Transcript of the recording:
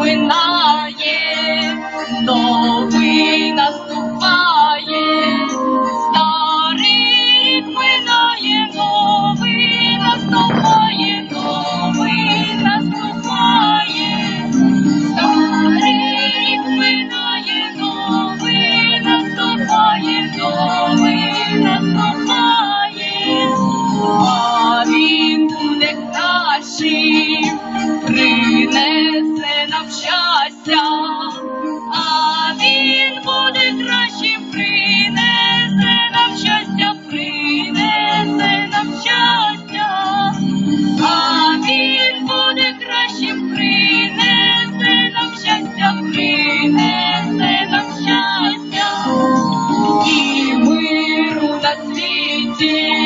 минає, новий наступає, старий минає, новий наступає, новий наступає, старий минає, новий наступає, новий наступає, а він буде кращим, прине нам щастя, а він буде кращим, принесе нам щастя, принесе нам щастя, а він буде кращим, принесе нам щастя, принесе нам щастя, і миру на світі.